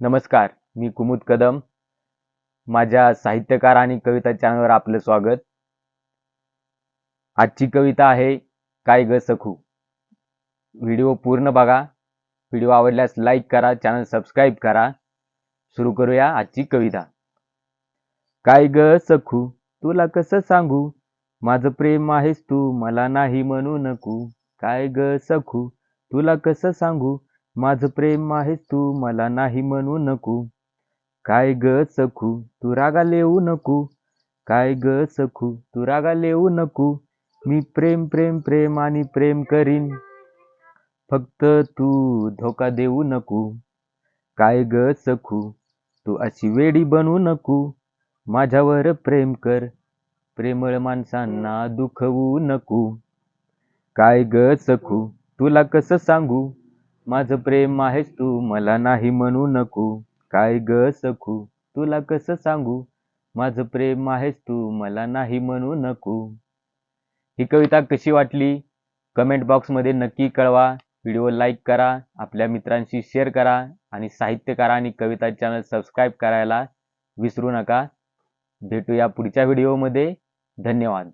नमस्कार मी कुमुद कदम. माझ्या साहित्यकार आणि कविता चॅनलवर आपलं स्वागत. आजची कविता आहे काय ग सखू? व्हिडिओ पूर्ण बघा. व्हिडिओ आवडल्यास लाईक करा चॅनल सबस्क्राईब करा. सुरू करूया आजची कविता. काय ग सखू तुला कसं सांगू? माझं प्रेम आहेस तू मला नाही म्हणू नको. काय ग सखू तुला कसं सांगू? माझं प्रेम आहेस तू मला नाही म्हणू नको. काय ग सखू तू रागा येऊ नको. काय ग सखू तू रागा येऊ नको. मी प्रेम प्रेम प्रेम आणि प्रेम करीन. फक्त तू धोका देऊ नको. काय ग सखू तू अशी वेडी बनू नको. माझ्यावर प्रेम कर प्रेमळ माणसांना दुखवू नको. काय ग सखू तुला कसं सांगू? माझं प्रेम आहेस तू मला नाही म्हणू नको. काय ग सखू तुला कसं सांगू? माझं प्रेम आहेस तू मला नाही म्हणू नको. ही कविता कशी वाटली? कमेंट बॉक्समध्ये नक्की कळवा. व्हिडिओ लाईक करा आपल्या मित्रांशी शेअर करा आणि साहित्यकार आणि कविता चॅनल सबस्क्राईब करायला विसरू नका. भेटूया पुढच्या व्हिडिओमध्ये. धन्यवाद.